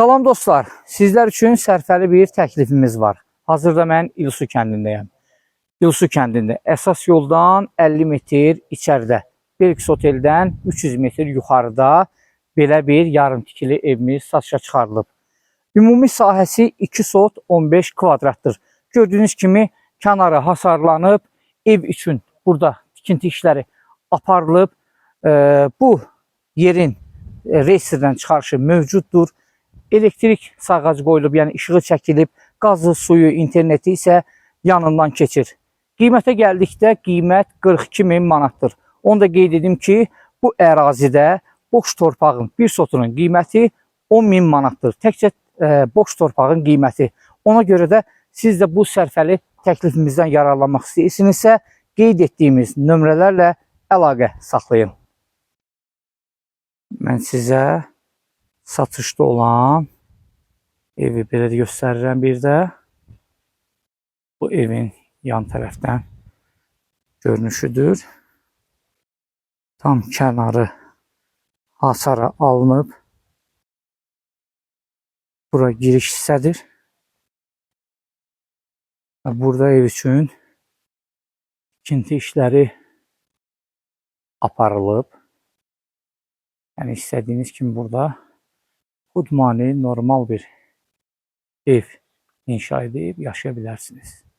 Salam dostlar, sizler üçün sərfəli bir təklifimiz var. Hazırda mən İlsu kəndindəyəm. İlsu kəndində əsas yoldan 50 metr içəridə, Belks oteldən 300 metr yuxarıda belə bir yarım tikili evimiz satışa çıxarılıb. Ümumi sahəsi 2 sot 15 kvadratdır. Gördüyünüz kimi kənarı hasarlanıb, ev üçün burada tikinti işləri aparılıb. Bu yerin e, reyestrdən çıxarışı mövcuddur. Elektrik sağacı qoyulub, yəni işığı çəkilib, qazı, suyu, interneti isə yanından keçir. Qiymətə gəldikdə qiymət 42 min manatdır. Onu da qeyd edim ki, bu ərazidə boş torpağın bir sotunun qiyməti 10 min manatdır. Təkcə e, boş torpağın qiyməti. Ona görə də siz də bu sərfəli təklifimizdən yararlanmaq istəyirsinizsə, qeyd etdiyimiz nömrələrlə əlaqə saxlayın. Mən sizə satışda olan evi belə də göstərirəm bir də. Bu evin yan tərəfdən görünüşüdür. Tam kənarı hasara alınıb. Bura giriş hissədir. Burada ev üçün ikinci işləri aparılıb. Yəni istədiyiniz kimi burada xudmani normal bir ev inşa edib yaşaya bilərsiniz.